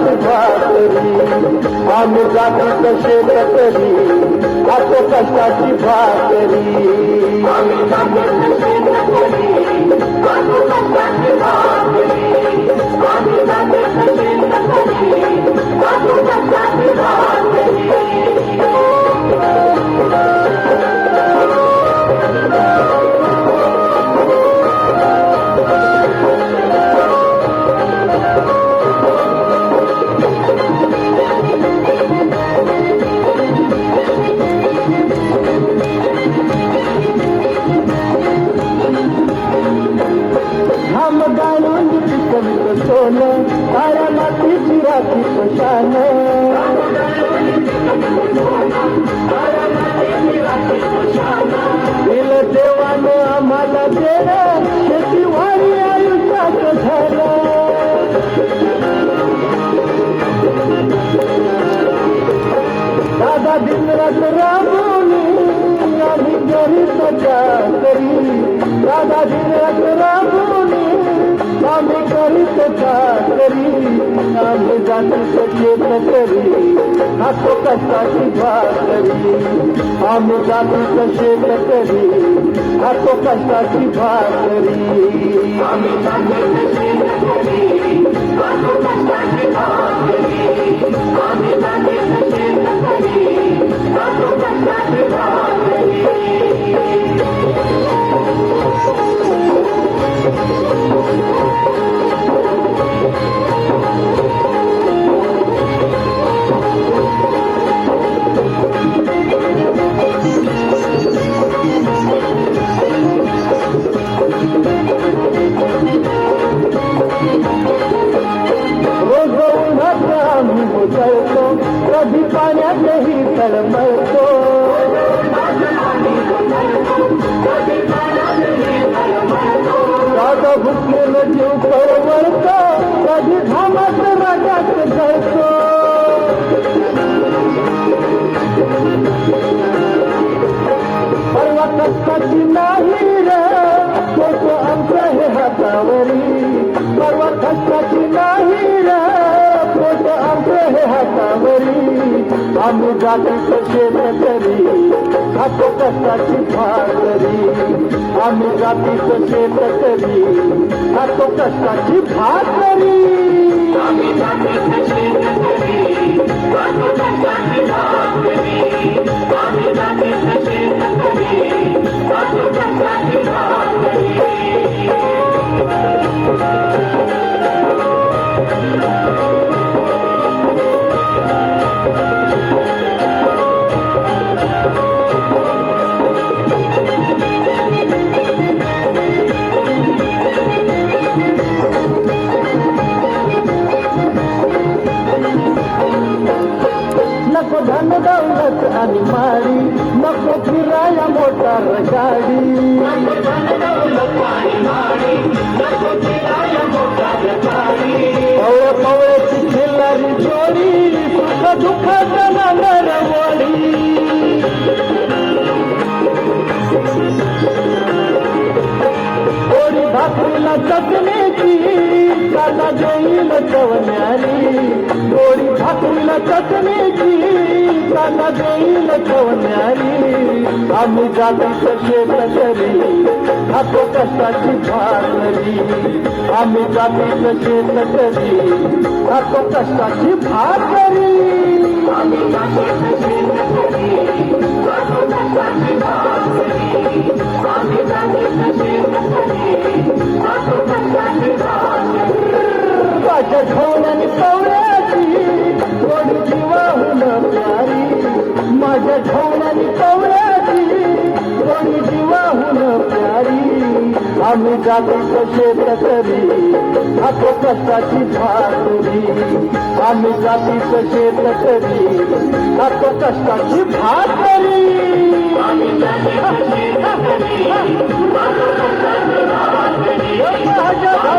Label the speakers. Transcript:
Speaker 1: कष्टाची भाकरी आम्ही जातीचं शेतकरी खातो कष्टाची भाकरी घाम घरी सजा करी दादा दिनरात राबवली आम्ही घरी सजा करी आम्ही जाती सचेत करी हातो कष्टाची भाकरी आम्ही जाती सचेत करी हातो कष्टाची भाकरी रोज कभी पाया नहीं तड़पल को दादा भूखे में जीव परवर कभी धमक रगत घर पर्वत सच नहीं रे तो, तो अंतर है हतावरी पर्वत सच नहीं रे आमचं हे हातावरी आम्ही जातीचं शेतकरी खातो कष्टाची भाकरी आम्ही जातीचं शेतकरी खातो कष्टाची भाकरी नको नको फिराया मोटार गाडी पवळे पवळ्याची खिल्लारी जोडी सुख दुःखात नांगरवडी थोडी भाकरीला चटणीची काला देईल चवण्यारी थोडी चटणीची त्यांना देईल चवण्यारी आम्ही जाती कसे तरी खातो कष्टाची भाकरी आम्ही जाती कसे तरी खातो कष्टाची भाकरी माझ्या प्यारी. माझ्या ढोण्याने पवळ्याची थोडी जीवाहून आम्ही जातीचं शेतकरी खातो कष्टाची भाकरी आम्ही जातीचं शेतकरी खातो कष्टाची भाकरी माझ्या